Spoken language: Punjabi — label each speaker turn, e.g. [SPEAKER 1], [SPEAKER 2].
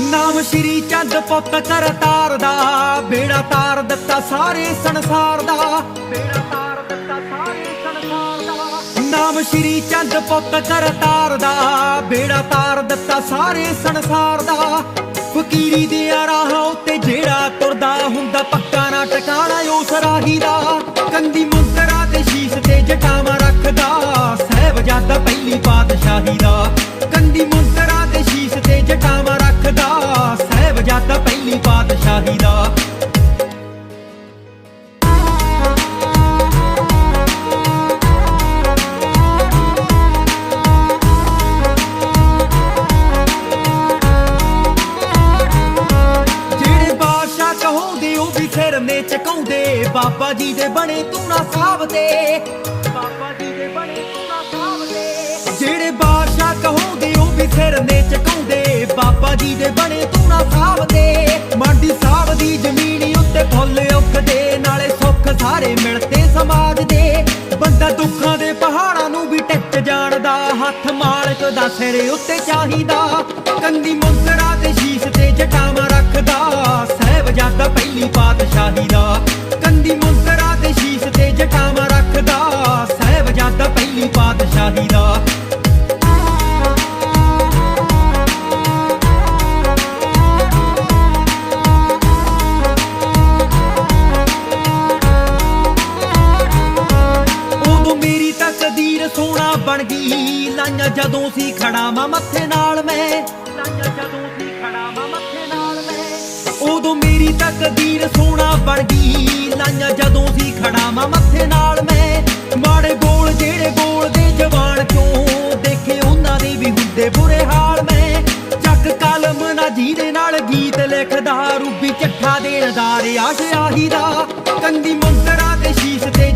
[SPEAKER 1] ਨਾਮ ਸ਼੍ਰੀ ਚੰਦ ਪੁੱਤ ਕਰਤਾਰ ਦਾ ਬੇੜਾ ਤਾਰ ਦਿੱਤਾ ਸਾਰੇ ਸੰਸਾਰ ਦਾ। ਬੇੜਾ ਤਾਰ ਦਿੱਤਾ ਸਾਰੇ ਸੰਸਾਰ ਦਾ। ਨਾਮ ਸ਼੍ਰੀ ਚੰਦ ਪੁੱਤ ਕਰਤਾਰ ਦਾ ਬੇੜਾ ਤਾਰ ਦਿੱਤਾ ਸਾਰੇ ਸੰਸਾਰ ਦਾ। ਫਕੀਰੀ ਦੇ ਰਾਹਾਂ ਉੱਤੇ ਜਿਹੜਾ ਤੁਰਦਾ ਹੁੰਦਾ ਪੱਕਾ ਨਾ ਟਿਕਾਣਾ ਉਸ ਰਾਹੀ ਦਾ। ਕੰਦੀ ਮੁੰਦਰਾ ਤੇ ਸ਼ੀਸ਼ ਤੇ ਜਟਾਵਾਂ ਰੱਖਦਾ ਸਹਿਬਜ਼ਾਦਾ ਪਹਿਲੀ ਪਾਤਸ਼ਾਹੀ ਦਾ। ਕੰਦੀ ਮੁੰਦਰਾ ਪਾਤਸ਼ਾਹੀ ਦਾ ਜਿਹੜੇ ਬਾਦਸ਼ਾਹ ਕਹੋਂਦੇ ਉਹ ਵੀ ਸਿਰ ਮੇ ਚਕਾਉਂਦੇ ਬਾਬਾ ਜੀ ਦੇ ਬਣੇ ਤੂੰ ਨਾ ਸਾਹਿਬ ਦੇ। ਬਾਬਾ ਜੀ ਦੇ ਬਣੇ ਤੂੰ ਨਾ ਸਾਹਿਬ ਦੇ। ਜਿਹੜੇ ਬਾਦਸ਼ਾਹ ਕਹੋਂਦੇ ਉਹ ਵੀ ਸਿਰ ਮੇ ਚਕਾਉਂਦੇ ਬਾਬਾ ਜੀ ਦੇ ਬਣੇ ਤੂੰ ਨਾ ਸਾਹਿਬ ਦੇ। ਮਾਂਡੀ ਸਾਹਿਬ ਸੁੱਖ ਸਾਰੇ ਸਮਾਜ ਦੇ। ਬੰਦਾ ਦੁੱਖਾਂ ਦੇ ਪਹਾੜਾਂ ਨੂੰ ਵੀ ਟੱਕ ਜਾਣਦਾ। ਹੱਥ ਮਾਲਕ ਦਾ ਸਿਰ ਉੱਤੇ ਚਾਹੀਦਾ। ਕੰਦੀ ਮੁੰਦਰਾ ਤੇ ਸ਼ੀਸ਼ ਤੇ ਜਟਾਵਾਂ ਰੱਖਦਾ। ਸਹਿਬਜ਼ਾਦਾ ਪਹਿਲੀ ਪਾਤਸ਼ਾਹੀ ਦਾ। ਕੰਦੀ ਮੁੰਦਰਾ ਤੇ ਸ਼ੀਸ਼ ਤੇ ਜਟਾਵਾਂ ਰੱਖਦਾ। ਸਹਿਬਜ਼ਾਦਾ ਪਹਿਲੀ ਪਾਤਸ਼ਾਹੀ ਦਾ। ਸੋਹਣਾ ਬਣ ਗਈ। ਲਾਈਆਂ ਜਦੋਂ ਸੀ ਖੜਾਵਾਂ ਮੱਥੇ ਨਾਲ ਮੈਂ। ਲਾਈਆਂ ਜਦੋਂ ਸੀ ਖੜਾਵਾਂ ਮੱਥੇ ਨਾਲ ਮੈਂ। ਉਦੋਂ ਮੇਰੀ ਤਕਦੀਰ ਸੋਹਣਾ ਬਣ ਗਈ। ਲਾਈਆਂ ਜਦੋਂ ਸੀ ਖੜਾਵਾਂ ਮੱਥੇ ਨਾਲ ਮੈਂ। ਮਾੜੇ ਬੋਲ ਜਿਹੜੇ ਬੋਲਦੇ ਜਵਾਨ ਚੋਂ ਦੇਖੇ ਉਹਨਾਂ ਦੇ ਵੀ ਹੁੰਦੇ ਬੁਰੇ ਹਾਲ ਮੈਂ। ਚੱਕ ਕਲਮ ਨਾ ਜਿਹਦੇ ਨਾਲ ਗੀਤ ਲਿਖਦਾ। ਰੂਬੀ ਚੱਠਾ ਦੇਣਦਾਰ ਆਸ਼ਿਆਹੀ ਦਾ ਕੰਦੀ ਮੁੰਦਰਾ ਤੇ ਸ਼ੀਸ਼ ਤੇ